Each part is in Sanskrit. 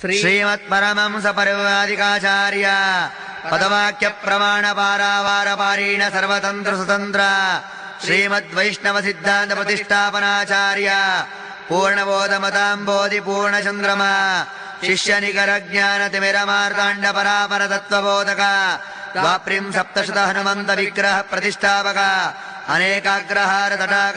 श्रीमत्परमं सपर्वादिकाचार्य। पदवाक्य प्रमाण पारावारपारीण सर्वतन्त्र स्वतन्त्र श्रीमद्वैष्णव सिद्धान्त प्रतिष्ठापनाचार्य पूर्णबोधमताम्बोधि पूर्णचन्द्रमा। शिष्य निकर ज्ञान तिमिरमार्ताण्ड परापर तत्त्वबोधक द्वाप्रिम् सप्तशत हनुमन्त विग्रह प्रतिष्ठापक अनेकाग्रहार तटाक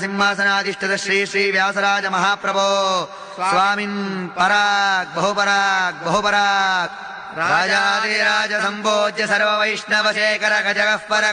सिंहासनाधिष्ठित श्री श्री व्यासराज महाप्रभो स्वामिन् पराक् बहुपराक् राजादिराज सम्भोज्य सर्व वैष्णव शेखर गजगः पर